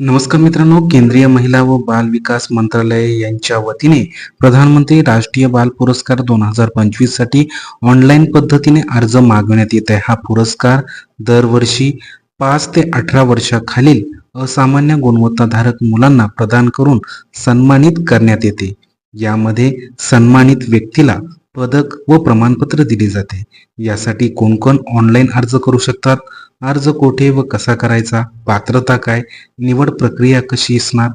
नमस्कार मित्रांनो केंद्रीय महिला व बाल विकास मंत्रालय यांच्या वतीने प्रधानमंत्री राष्ट्रीय बाल पुरस्कार दोन हजार पंचवीससाठी ऑनलाईन पद्धतीने अर्ज मागवण्यात येत आहे. हा पुरस्कार दरवर्षी पाच ते अठरा वर्षाखालील असामान्य गुणवत्ताधारक मुलांना प्रदान करून सन्मानित करण्यात येते. यामध्ये सन्मानित व्यक्तीला पदक व प्रमाणपत्र दिले जाते. यासाठी कोण कोण ऑनलाईन अर्ज करू शकतात? अर्ज कोठे व कसा करायचा? पात्रता काय? निवड प्रक्रिया कशी असणार?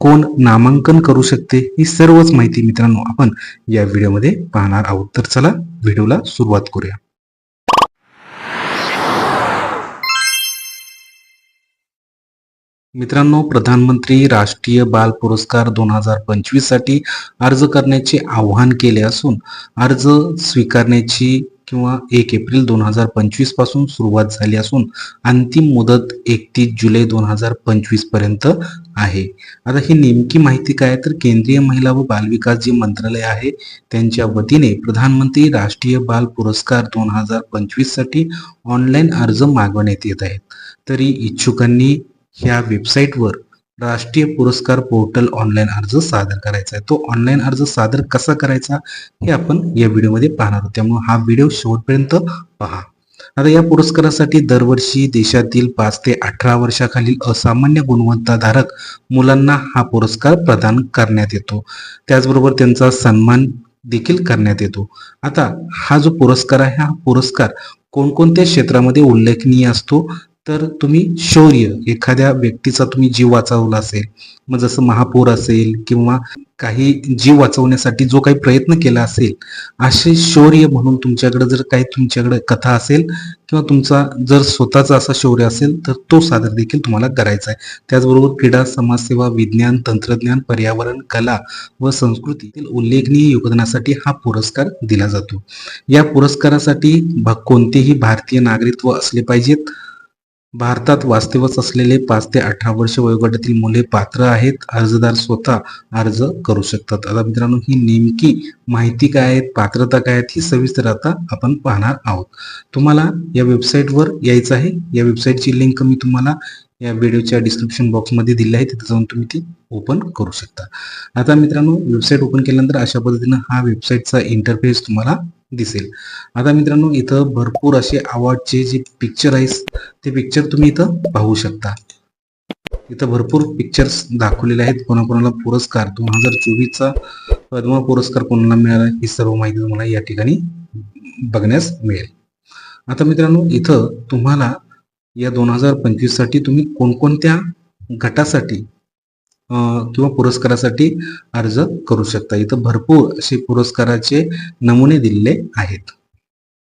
कोण नामांकन करू शकते? ही सर्वच माहिती मित्रांनो आपण या व्हिडिओमध्ये पाहणार आहोत. तर चला व्हिडिओला सुरुवात करूया. मित्रांनो प्रधानमंत्री राष्ट्रीय बाल पुरस्कार दोन हजार पंचवीससाठी अर्ज करण्याचे आवाहन केले असून अर्ज स्वीकारण्याची किंवा एक एप्रिल दोन हजार पंचवीसपासून सुरुवात झाली असून अंतिम मुदत एकतीस जुलै दोन हजार पंचवीसपर्यंत आहे. आता ही नेमकी माहिती काय? तर केंद्रीय महिला व बालविकास जे मंत्रालय आहे त्यांच्या वतीने प्रधानमंत्री राष्ट्रीय बाल पुरस्कार दोन हजार पंचवीससाठी ऑनलाईन अर्ज मागवण्यात येत आहेत. तरी इच्छुकांनी ह्या वेबसाईटवर राष्ट्रीय पुरस्कार पोर्टल ऑनलाईन अर्ज सादर करायचा आहे. तो ऑनलाईन अर्ज सादर कसा करायचा हे आपण या व्हिडिओमध्ये पाहणार आहोत. त्यामुळे हा व्हिडिओ शेवटपर्यंत पहा. आता या पुरस्कारासाठी दरवर्षी देशातील पाच ते अठरा वर्षाखालील असामान्य गुणवत्ताधारक मुलांना हा पुरस्कार प्रदान करण्यात येतो. त्याचबरोबर त्यांचा सन्मान देखील करण्यात येतो. आता हा जो पुरस्कार आहे हा पुरस्कार कोणकोणत्या क्षेत्रामध्ये उल्लेखनीय असतो? तर तुम्ही शौर्य एखाद्या व्यक्तीचा तुम्ही जीव वाचवला असेल मग जसं महापूर असेल किंवा काही जीव वाचवण्यासाठी जो काही प्रयत्न केला असेल असे शौर्य म्हणून तुमच्याकडे जर काही तुमच्याकडे कथा असेल किंवा तुमचा जर स्वतःचा असा शौर्य असेल तर तो सादर देखील तुम्हाला करायचा आहे. त्याचबरोबर क्रीडा समाजसेवा विज्ञान तंत्रज्ञान पर्यावरण कला व संस्कृतीतील उल्लेखनीय योगदानासाठी हा पुरस्कार दिला जातो. या पुरस्कारासाठी भ- कोणतेही भारतीय नागरिकत्व असले पाहिजेत. भारतात वास्तव्यास असलेले पाच ते अठरा वर्ष वयोगटातील मुले पात्र आहेत. अर्जदार स्वतः अर्ज करू शकतात. आता मित्रांनो ही नेमकी माहिती काय आहेत पात्रता काय आहेत ही सविस्तर आता आपण पाहणार आहोत. तुम्हाला या वेबसाईटवर यायचं आहे. या वेबसाईटची लिंक मी तुम्हाला या व्हिडिओच्या डिस्क्रिप्शन बॉक्समध्ये दिली आहे. तिथे जाऊन तुम्ही ती ओपन करू शकता. आता मित्रांनो वेबसाईट ओपन केल्यानंतर अशा पद्धतीनं हा वेबसाईटचा इंटरफेस तुम्हाला दिसेल. आता मित्रांनो इथं भरपूर असे अवॉर्डचे जे पिक्चर आहेत ते पिक्चर तुम्ही इथं पाहू शकता. इथं भरपूर पिक्चर्स दाखवलेले आहेत. कोणाकोणाला पुरस्कार दोन हजार चोवीसचा पद्म पुरस्कार कोणाला मिळाला ही सर्व माहिती तुम्हाला या ठिकाणी बघण्यास मिळेल. आता मित्रांनो इथं तुम्हाला या दोन हजार पंचवीससाठी तुम्ही कोणकोणत्या गटासाठी किंवा पुरस्कारासाठी अर्ज करू शकता. इथं भरपूर असे पुरस्काराचे नमुने दिलेले आहेत.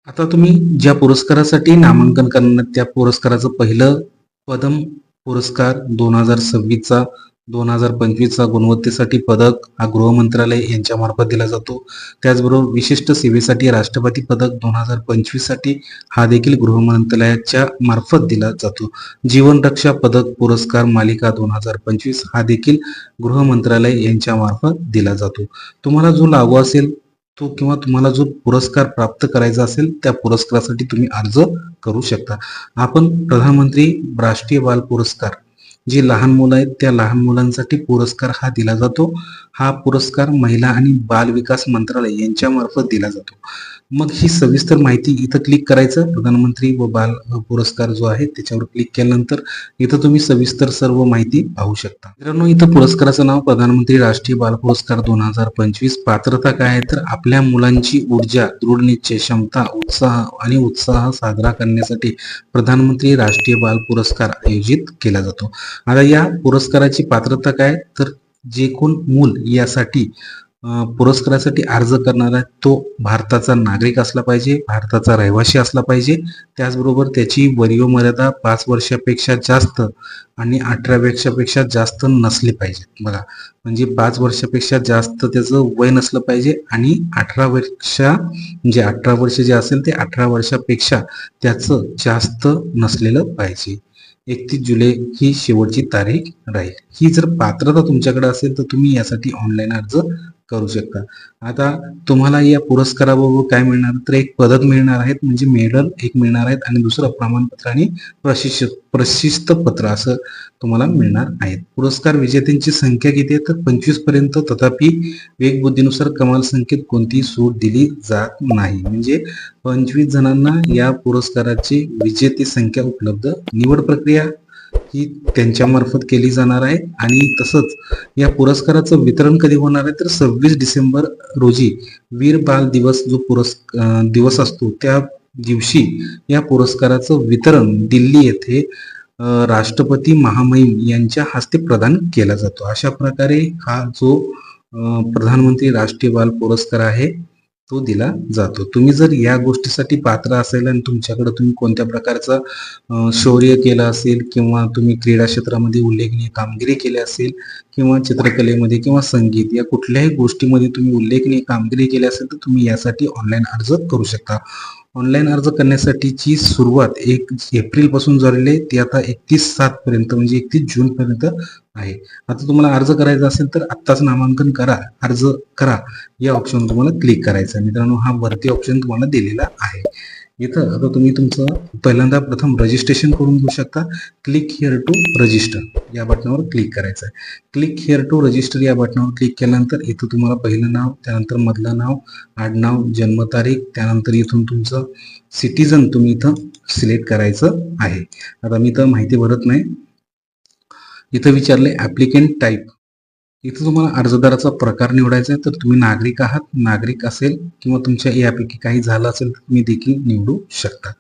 आता तुम्ही ज्या पुरस्कारासाठी नामांकन करणार त्या पुरस्काराचं पहिलं पदम पुरस्कार दोन हजार सव्वीसचा दोन हजार पंचवीसचा गुणवत्तेसाठी पदक हा गृह मंत्रालय यांच्या मार्फत दिला जातो. त्याचबरोबर विशिष्ट सेवेसाठी राष्ट्रपती पदक दोन हजार पंचवीससाठी हा देखील गृह मंत्रालयाच्या मार्फत दिला जातो. जीवन रक्षा पदक पुरस्कार मालिका दोन हजार पंचवीस हा देखील गृह मंत्रालय यांच्या मार्फत दिला जातो. तुम्हाला जो लागू असेल तो किंवा तुम्हाला जो पुरस्कार प्राप्त करायचा असेल त्या पुरस्कारासाठी तुम्ही अर्ज करू शकता. आपण प्रधानमंत्री राष्ट्रीय बाल पुरस्कार जे लहान मुलं आहेत त्या लहान मुलांसाठी पुरस्कार हा दिला जातो. हा पुरस्कार महिला आणि बाल विकास मंत्रालय यांच्यामार्फत दिला जातो. मग ही सविस्तर माहिती इथं क्लिक करायचं. प्रधानमंत्री व बाल पुरस्कार जो आहे त्याच्यावर क्लिक केल्यानंतर इथं तुम्ही सविस्तर सर्व माहिती पाहू शकता. मित्रांनो इथं पुरस्काराचं नाव प्रधानमंत्री राष्ट्रीय बाल पुरस्कार दोन हजार पंचवीस. पात्रता काय आहे? तर आपल्या मुलांची ऊर्जा दृढ निश्चय क्षमता उत्साह आणि उत्साह साजरा करण्यासाठी प्रधानमंत्री राष्ट्रीय बाल पुरस्कार आयोजित केला जातो. आता या पुरस्काराची पात्रता काय? तर जे कोण मूल यासाठी पुरस्कारासाठी अर्ज करणारा तो भारताचा नागरिक असला पाहिजे भारताचा रहिवासी असला पाहिजे. त्याचबरोबर त्याची वयोमर्यादा पाच वर्षापेक्षा जास्त आणि अठरा वर्षापेक्षा जास्त नसली पाहिजे. बघा म्हणजे पाच वर्षापेक्षा जास्त त्याचं वय नसलं पाहिजे आणि अठरा वर्षा म्हणजे अठरा वर्ष जे असेल ते अठरा वर्षापेक्षा त्याचं जास्त नसलेलं पाहिजे. एकतीस जुलै ही शेवटची तारीख राहील. ही जर पात्रता तुमच्याकडे असेल तर तुम्ही यासाठी ऑनलाईन अर्ज करू शकता. आता तुम्हाला या पुरस्काराबरोबर काय मिळणार? तर एक पदक मिळणार आहेत म्हणजे मेडल एक मिळणार आहेत आणि दुसरं प्रमाणपत्र आणि प्रशिक्षक प्रशिस्त पत्र असं तुम्हाला मिळणार आहेत. पुरस्कार विजेत्यांची संख्या किती आहे? तर पंचवीसपर्यंत तथापि वेगबुद्धीनुसार कमाल संख्येत कोणतीही सूट दिली जात नाही. म्हणजे पंचवीस जणांना या पुरस्काराची विजेती संख्या उपलब्ध निवड प्रक्रिया ही त्यांच्यामार्फत केली जाणार आहे. आणि तसंच या पुरस्काराचं वितरण कधी होणार आहे? तर सव्वीस डिसेंबर रोजी वीर बाल दिवस जो पुरस् दिवस असतो त्या दिवशी या पुरस्काराचं वितरण दिल्ली येथे राष्ट्रपती महामहिम यांच्या हस्ते प्रदान केला जातो. अशा प्रकारे हा जो प्रधानमंत्री राष्ट्रीय बाल पुरस्कार आहे तो दिला जातो. तुम्ही जर या गोष्टीसाठी पात्र असेल आणि तुमच्याकडे तुम्ही कोणत्या प्रकारचं शौर्य केलं असेल किंवा तुम्ही क्रीडा क्षेत्रामध्ये उल्लेखनीय कामगिरी केली असेल किंवा चित्रकलेमध्ये किंवा संगीत या कुठल्याही गोष्टीमध्ये तुम्ही उल्लेखनीय कामगिरी केली असेल तर तुम्ही यासाठी ऑनलाईन अर्ज करू शकता. ऑनलाईन अर्ज करण्यासाठीची सुरुवात एक एप्रिलपासून झालेली आहे. ती आता एकतीस सात पर्यंत म्हणजे एकतीस जून पर्यंत आहे. आता तुम्हाला अर्ज करायचा असेल तर आत्ताच नामांकन करा. अर्ज करा. या ऑप्शन तुम्हाला क्लिक करायचं आहे. मित्रांनो हा वरती ऑप्शन तुम्हाला दिलेला आहे. इथं आता तुम्ही तुमचं पहिल्यांदा प्रथम रजिस्ट्रेशन करून घेऊ शकता. क्लिक हिअर टू रजिस्टर या बटनावर क्लिक करायचं आहे क्लिक हिअर टू रजिस्टर या बटनावर क्लिक केल्यानंतर इथं तुम्हाला पहिलं नाव त्यानंतर मधलं नाव आडनाव जन्मतारीख त्यानंतर इथून तुमचं सिटीजन तुम्ही इथं सिलेक्ट करायचं आहे. आता मी इथं माहिती भरत नाही. इथं विचारले ॲप्लिकेंट टाईप इथं तुम्हाला अर्जदाराचा प्रकार निवडायचा आहे. तर तुम्ही नागरिक आहात. नागरिक असेल किंवा तुमच्या यापैकी काही झालं असेल तर तुम्ही देखील निवडू शकता.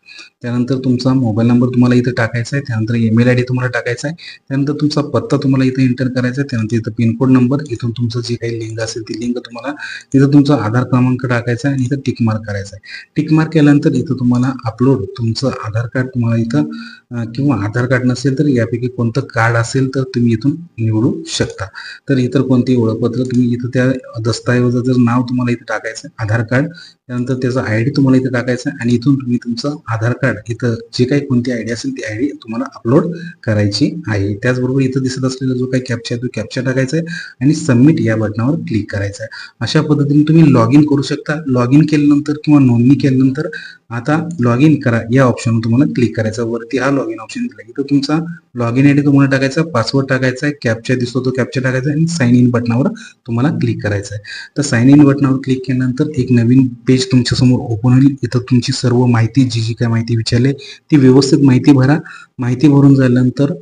त्यानंतर तुमचा मोबाईल नंबर तुम्हाला इथं टाकायचा आहे. त्यानंतर ईमेल आय डी तुम्हाला टाकायचा आहे. त्यानंतर तुमचा पत्ता तुम्हाला इथं एंटर करायचा आहे. त्यानंतर इथं पिनकोड नंबर इथून तुमचं जे काही लिंक असेल ती लिंक तुम्हाला इथं तुमचा आधार क्रमांक टाकायचा आहे आणि इथं टिक मार्क करायचा आहे. टिक मार्क केल्यानंतर इथं तुम्हाला अपलोड तुमचं आधार कार्ड तुम्हाला इथं किंवा आधार कार्ड नसेल तर यापैकी कोणतं कार्ड असेल तर तुम्ही इथून निवडू शकता. तर इतर कोणतेही ओळखपत्र तुम्ही इथं त्या दस्तऐवजाचं नाव तुम्हाला इथं टाकायचं आहे आधार कार्ड त्यानंतर त्याचा आय डी तुम्हाला इथं टाकायचं आहे आणि इथून तुम्ही तुमचं आधार कार्ड इथं जे काही कोणती आय डी असेल ती आय डी तुम्हाला अपलोड करायची आहे. त्याचबरोबर इथं दिसत असलेला जो काही कॅप्चा आहे तो कॅप्चा टाकायचा आहे आणि सबमिट या बटनावर क्लिक करायचं आहे. अशा पद्धतीने तुम्ही लॉग इन करू शकता. लॉग इन केल्यानंतर किंवा नोंदणी केल्यानंतर आता लॉग इन करा. या ऑप्शन तुम्हाला क्लिक करायचा वरती हा लॉग इन ऑप्शन दिला. इथं तुमचा लॉग इन आय डी तुम्हाला टाकायचा पासवर्ड टाकायचा आहे. कॅप्चा दिसतो तो कॅप्चा टाकायचा आणि साइन इन बटनावर तुम्हाला क्लिक करायचं आहे. तर साइन इन बटनावर क्लिक केल्यानंतर एक नवीन पेज तुमच्यासमोर ओपन होईल. इथं तुमची सर्व माहिती जी जी काय माहिती विचारली ती व्यवस्थित माहिती भरा. माहिती भरून झाल्यानंतर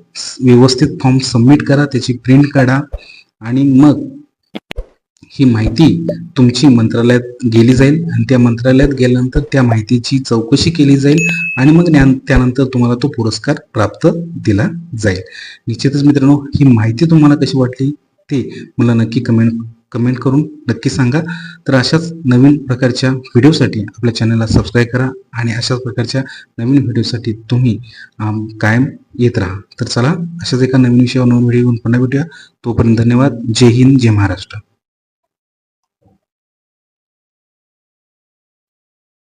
व्यवस्थित फॉर्म सबमिट करा त्याची प्रिंट काढा आणि मग ही माहिती तुमची मंत्रालयात गेली जाईल आणि त्या मंत्रालयात गेल्यानंतर त्या माहितीची चौकशी केली जाईल आणि मग त्यानंतर तुम्हाला तो पुरस्कार प्राप्त दिला जाईल. निश्चितच मित्रांनो ही माहिती तुम्हाला कशी वाटली? ते मला नक्की कमेंट कमेंट करून नक्की सांगा. तर अशाच नवीन प्रकारच्या व्हिडिओसाठी आपल्या चॅनलला सबस्क्राईब करा आणि अशाच प्रकारच्या नवीन व्हिडिओसाठी तुम्ही कायम येत राहा. तर चला अशाच एका नवीन विषयावर नवीन व्हिडिओ घेऊन पुन्हा भेटूया. तोपर्यंत धन्यवाद. जय हिंद जय महाराष्ट्र.